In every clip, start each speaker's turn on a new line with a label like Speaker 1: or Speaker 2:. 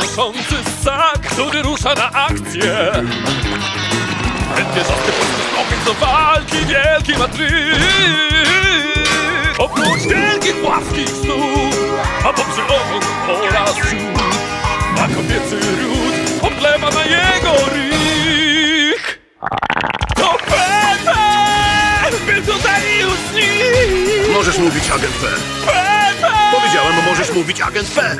Speaker 1: noszący ssak, który rusza na akcję. Chętnie zastępuje ogień do walki, wielki matryk. Oprócz wielkich płaskich snów, a poprzy ogon oraz siód, a kobiecy ród oblewa na jego rych. To Pepe! Był tutaj już!
Speaker 2: Możesz mówić agent P. Powiedziałem, możesz mówić agent P.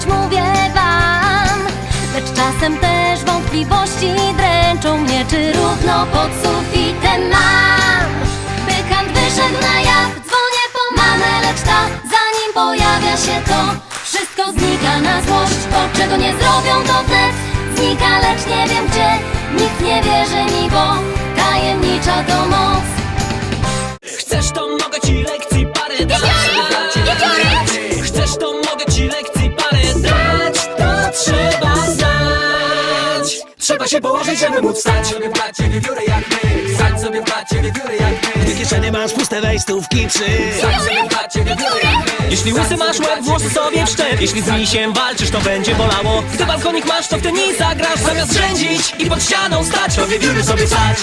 Speaker 3: mówię wam. Lecz czasem też wątpliwości dręczą mnie, czy równo pod sufitem mam. Bykant wyszedł na jaw, dzwonię po mamę, lecz ta, zanim pojawia się to, wszystko znika na złość. Bo czego nie zrobią, to wnet znika, lecz nie wiem gdzie. Nikt nie wierzy mi, bo tajemnicza to
Speaker 4: Trzeba się położyć, żeby móc wstać. Sobie w blacie wiewióry jak my. Stać sobie w blacie wiewióry jak my.
Speaker 5: Gdy kieszenie masz puste wejstówki trzy.
Speaker 4: Stać sobie w blacie wiewióry jak my. Jeśli łysy masz łeb, włosy sobie wszczep. Jeśli z misiem walczysz, to będzie bolało. Gdy balkonik masz, to w tenis zagrasz. Zamiast rzędzić i pod ścianą stać To wiewióry sobie stać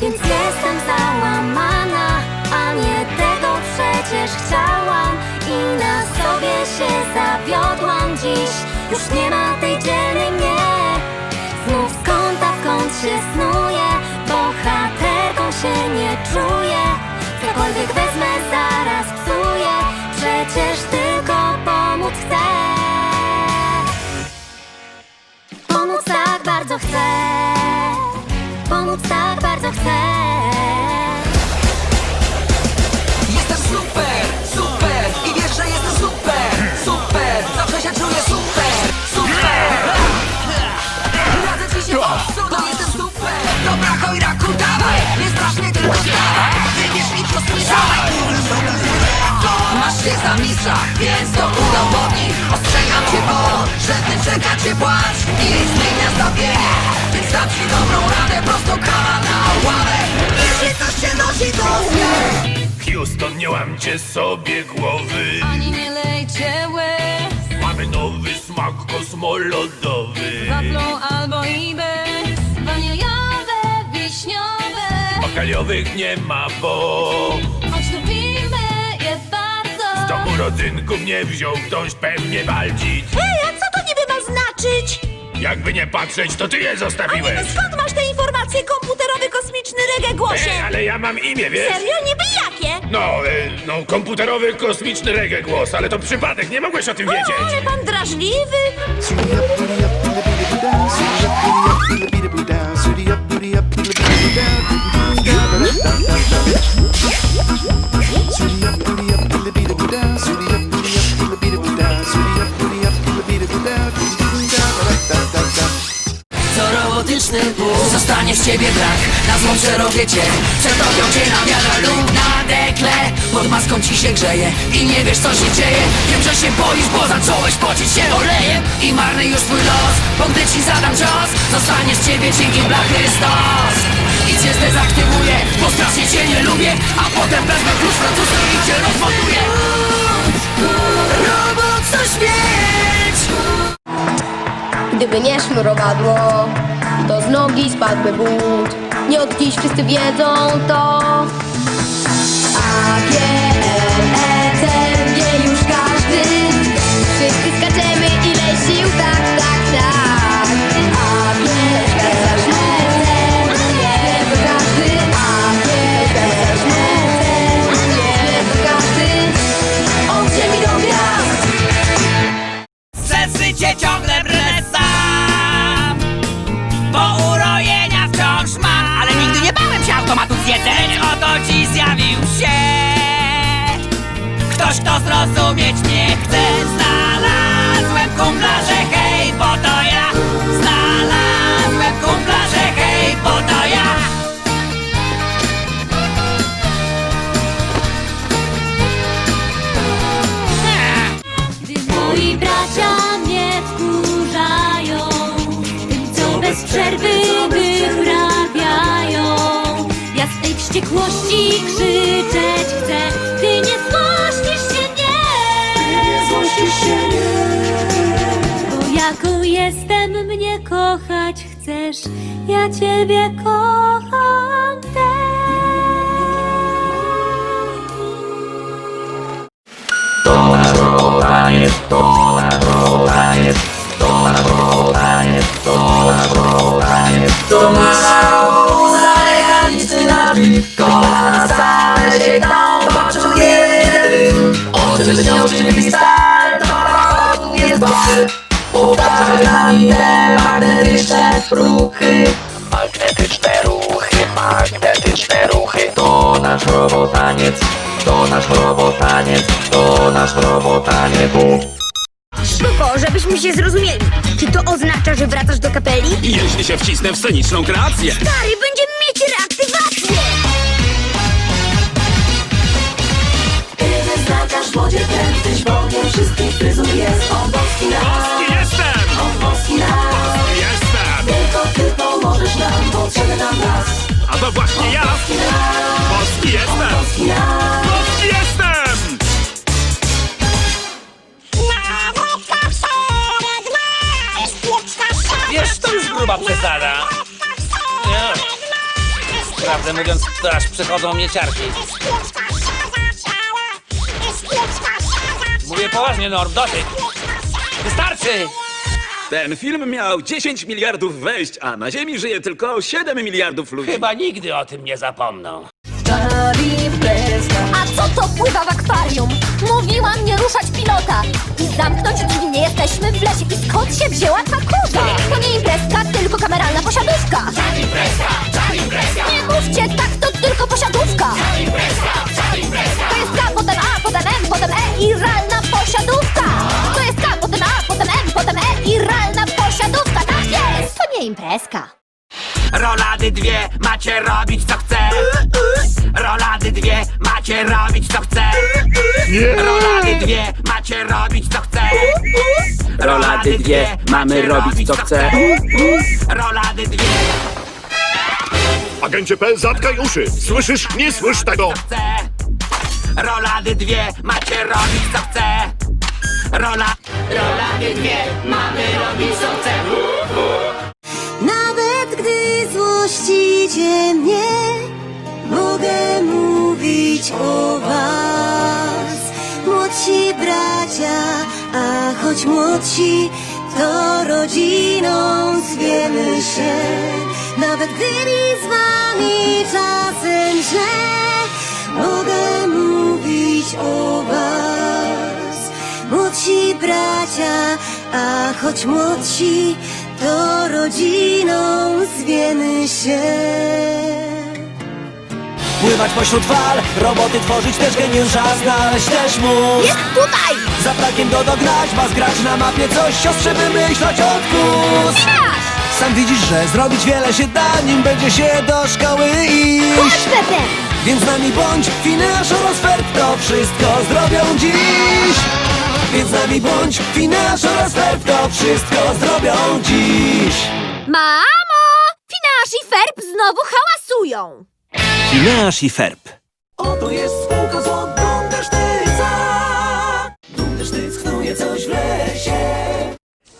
Speaker 3: Więc jestem załamana, a nie tego przecież chciałam. I na sobie się zawiodłam dziś. Już nie ma tej chcę.
Speaker 4: Jestem super, super i wiesz, że jestem super, super. Zawsze się czuję super, super. Radzę ci się to jestem super. Dobra, chojraku, dawaj, nie strasznie tylko wstawaj. Wybierz mi dawaj Masz się za mistrza, więc to udowodnij Ostrzegam cię, bo żadny czeka cię płacz. I zmienia zdawienie, więc dam ci dobrą radę Prosto kawa na ławę. Jeśli coś cię nosi, to zmień
Speaker 1: Houston, nie łamcie sobie głowy.
Speaker 6: Ani nie lejcie łez.
Speaker 1: Mamy nowy smak kosmolodowy.
Speaker 6: Waflą albo i bez. Waniliowe, wiśniowe.
Speaker 1: Bakaliowych nie ma, bo urodzynków nie wziął ktoś pewnie waldzić.
Speaker 7: Hej, a co to niby ma znaczyć?
Speaker 1: Jakby nie patrzeć, to ty je
Speaker 7: A nie,
Speaker 1: zostawiłeś.
Speaker 7: no skąd masz te informacje? Komputerowy kosmiczny reggae
Speaker 1: Ej,
Speaker 7: głosie.
Speaker 1: ale ja mam imię, wiesz?
Speaker 7: Serio? Niby jakie?
Speaker 1: No, y, no, komputerowy kosmiczny reggae głos, ale to przypadek, nie mogłeś o tym
Speaker 7: O,
Speaker 1: wiedzieć.
Speaker 7: ale pan drażliwy.
Speaker 4: Co Na złą przerobię cię Przetopią cię na wiadra lub na dekle. Pod maską ci się grzeje I nie wiesz co się dzieje. Wiem, że się boisz, bo zacząłeś pocić się olejem. I marny już twój los Bo gdy ci zadam cios Zostanie z ciebie dzięki dla Chrystus I cię zdezaktywuję Bo strasznie cię nie lubię. A potem wezmę klucz francuski i cię rozmontuję. Robot to śmierć
Speaker 8: Gdyby nie sznurowadło, to z nogi spadłby but. Nie od dziś wszyscy wiedzą to. A, G,
Speaker 3: wściekłości
Speaker 9: krzyczeć chcę. Ty nie złościsz się, nie. Nie złościsz się, nie. Bo jaką jestem, mnie kochać chcesz. Ja Ciebie kocham też
Speaker 10: Magnetyczne ruchy, magnetyczne ruchy To nasz robotaniec, to nasz robotaniec To nasz robotaniec
Speaker 11: Szybko, żebyśmy się zrozumieli. Czy to oznacza, że wracasz do kapeli?
Speaker 12: Jeśli się wcisnę w sceniczną kreację
Speaker 11: Stary, będziemy mieć
Speaker 12: potrzebny nam raz A to właśnie ja! Boski jestem! Boski jestem!
Speaker 5: Wiesz, to już gruba przesada. Nie. Prawdę mówiąc, to aż przychodzą mnie ciarki. Mówię poważnie, Norm, dosyć. Wystarczy!
Speaker 13: Ten film miał 10 miliardów wejść, a na Ziemi żyje tylko 7 miliardów ludzi.
Speaker 5: Chyba nigdy o tym nie zapomną.
Speaker 9: A co to pływa w akwarium? Mówiłam nie ruszać pilota I zamknąć drzwi nie jesteśmy w lesie I skąd się wzięła ta koza?
Speaker 14: Macie robić co chce. Rolady dwie, macie robić co chce. Rolady dwie, macie robić co chce. Rolady dwie, mamy robić co chce. Rolady dwie,
Speaker 2: Agencie P, zatkaj uszy! Słyszysz? Nie słysz tego!
Speaker 14: chce Rolady dwie, macie robić co chce. Rola... Rolady dwie, mamy robić co chce
Speaker 9: złościcie mnie, mogę mówić o was. Młodsi bracia, a choć młodsi, to rodziną zwiemy się. Nawet gdy mi z wami czasem źle, mogę mówić o was. Młodsi bracia, a choć młodsi, to rodziną zwiemy się.
Speaker 5: Pływać pośród fal, roboty tworzyć też geniusza, znaleźć też mózg.
Speaker 11: Jest tutaj!
Speaker 5: Za ptakiem go dognać, ma zgrać na mapie coś, siostrze wymyślać odpust. Sam widzisz, że zrobić wiele się da, nim będzie się do szkoły iść.
Speaker 11: Pepe!
Speaker 5: Więc z nami bądź, Fineasz oraz to wszystko zrobią dziś. Więc z nami bądź, Fineasz oraz to wszystko zrobią dziś.
Speaker 11: Mamo! Finasz i Ferb znowu hałasują!
Speaker 5: Fineasz i Ferb. Oto jest spółka z Dundersztyca. Dundersztyc knuje coś w lesie.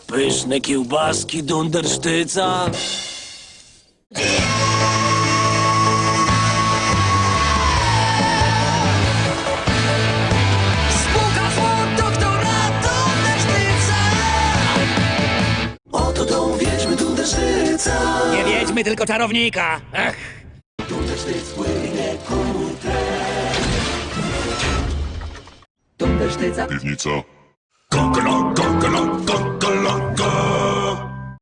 Speaker 5: Pyszne kiełbaski Dundersztyca. Wiedźmy, tylko czarownika. Dundersztyca
Speaker 12: Piwnica.
Speaker 2: Gongalong, gongalong, gongalong,